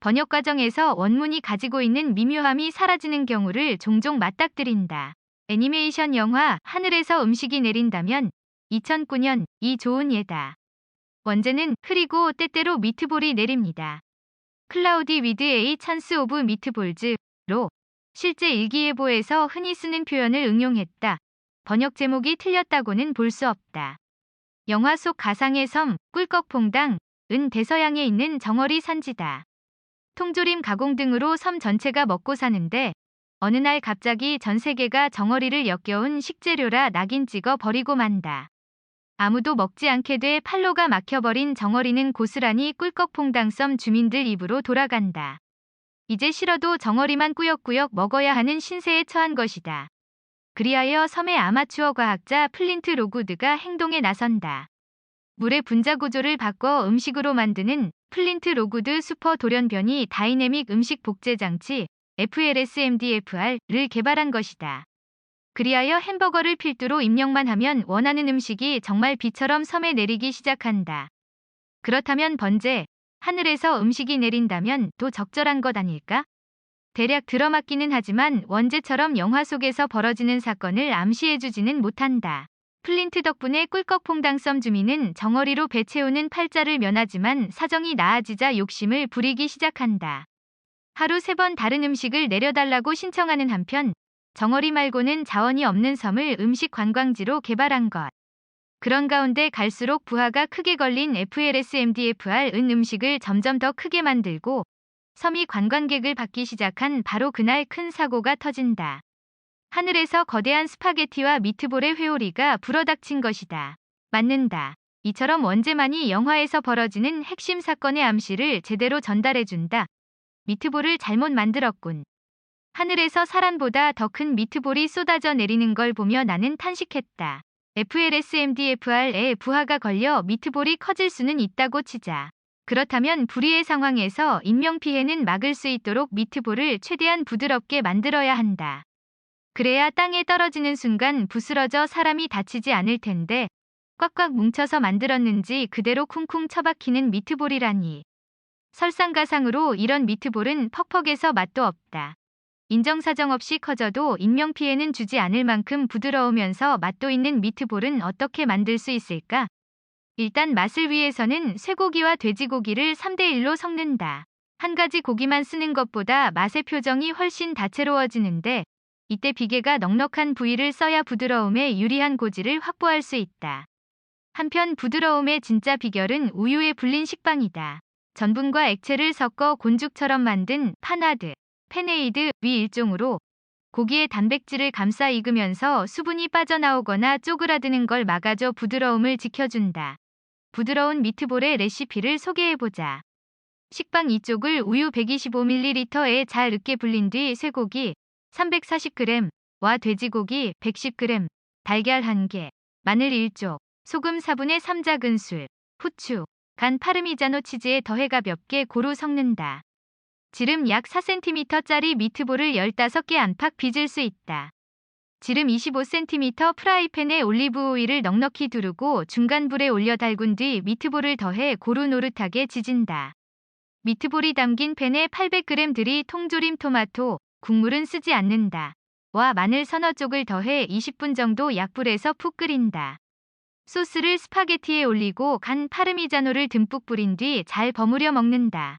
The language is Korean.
번역 과정에서 원문이 가지고 있는 미묘함이 사라지는 경우를 종종 맞닥뜨린다. 애니메이션 영화 하늘에서 음식이 내린다면 2009년 이 좋은 예다. 원제는 흐리고 때때로 미트볼이 내립니다. 클라우디 위드 에이 찬스 오브 미트볼즈로 실제 일기예보에서 흔히 쓰는 표현을 응용했다. 번역 제목이 틀렸다고는 볼 수 없다. 영화 속 가상의 섬 꿀꺽퐁당 은 대서양에 있는 정어리 산지다. 통조림 가공 등으로 섬 전체가 먹고 사는데 어느 날 갑자기 전 세계가 정어리를 역겨운 식재료라 낙인 찍어 버리고 만다. 아무도 먹지 않게 돼 팔로가 막혀버린 정어리는 고스란히 꿀꺽퐁당섬 주민들 입으로 돌아간다. 이제 싫어도 정어리만 꾸역꾸역 먹어야 하는 신세에 처한 것이다. 그리하여 섬의 아마추어 과학자 플린트 로구드가 행동에 나선다. 물의 분자 구조를 바꿔 음식으로 만드는 플린트 로구드 슈퍼 돌연변이 다이내믹 음식 복제 장치 FLSMDFR를 개발한 것이다. 그리하여 햄버거를 필두로 입력만 하면 원하는 음식이 정말 비처럼 섬에 내리기 시작한다. 그렇다면 번제, 하늘에서 음식이 내린다면 또 적절한 것 아닐까? 대략 들어맞기는 하지만 원제처럼 영화 속에서 벌어지는 사건을 암시해주지는 못한다. 플린트 덕분에 꿀꺽퐁당 섬 주민은 정어리로 배 채우는 팔자를 면하지만 사정이 나아지자 욕심을 부리기 시작한다. 하루 세 번 다른 음식을 내려달라고 신청하는 한편 정어리 말고는 자원이 없는 섬을 음식 관광지로 개발한 것. 그런 가운데 갈수록 부하가 크게 걸린 FLSMDFR은 음식을 점점 더 크게 만들고 섬이 관광객을 받기 시작한 바로 그날 큰 사고가 터진다. 하늘에서 거대한 스파게티와 미트볼의 회오리가 불어닥친 것이다. 맞는다. 이처럼 원제만이 영화에서 벌어지는 핵심 사건의 암시를 제대로 전달해준다. 미트볼을 잘못 만들었군. 하늘에서 사람보다 더 큰 미트볼이 쏟아져 내리는 걸 보며 나는 탄식했다. FLSMDFR에 부하가 걸려 미트볼이 커질 수는 있다고 치자. 그렇다면 불의의 상황에서 인명피해는 막을 수 있도록 미트볼을 최대한 부드럽게 만들어야 한다. 그래야 땅에 떨어지는 순간 부스러져 사람이 다치지 않을 텐데 꽉꽉 뭉쳐서 만들었는지 그대로 쿵쿵 처박히는 미트볼이라니. 설상가상으로 이런 미트볼은 퍽퍽해서 맛도 없다. 인정사정 없이 커져도 인명피해는 주지 않을 만큼 부드러우면서 맛도 있는 미트볼은 어떻게 만들 수 있을까? 일단 맛을 위해서는 쇠고기와 돼지고기를 3대1로 섞는다. 한 가지 고기만 쓰는 것보다 맛의 표정이 훨씬 다채로워지는데 이때 비계가 넉넉한 부위를 써야 부드러움에 유리한 고지를 확보할 수 있다. 한편 부드러움의 진짜 비결은 우유에 불린 식빵이다. 전분과 액체를 섞어 곤죽처럼 만든 파나드, 페네이드 위 일종으로 고기의 단백질을 감싸 익으면서 수분이 빠져나오거나 쪼그라드는 걸 막아줘 부드러움을 지켜준다. 부드러운 미트볼의 레시피를 소개해보자. 식빵 2쪽을 우유 125ml에 잘 으깨 불린 뒤 쇠고기 340g와 돼지고기 110g, 달걀 1개, 마늘 1쪽, 소금 4분의 3 작은술, 후추, 간 파르미자노 치즈에 더해 가볍게 고루 섞는다. 지름 약 4cm짜리 미트볼을 15개 안팎 빚을 수 있다. 지름 25cm 프라이팬에 올리브 오일을 넉넉히 두르고 중간 불에 올려 달군 뒤 미트볼을 더해 고루 노릇하게 지진다. 미트볼이 담긴 팬에 800g 들이 통조림 토마토, 국물은 쓰지 않는다. 와 마늘 서너 쪽을 더해 20분 정도 약불에서 푹 끓인다. 소스를 스파게티에 올리고 간 파르미자노를 듬뿍 뿌린 뒤 잘 버무려 먹는다.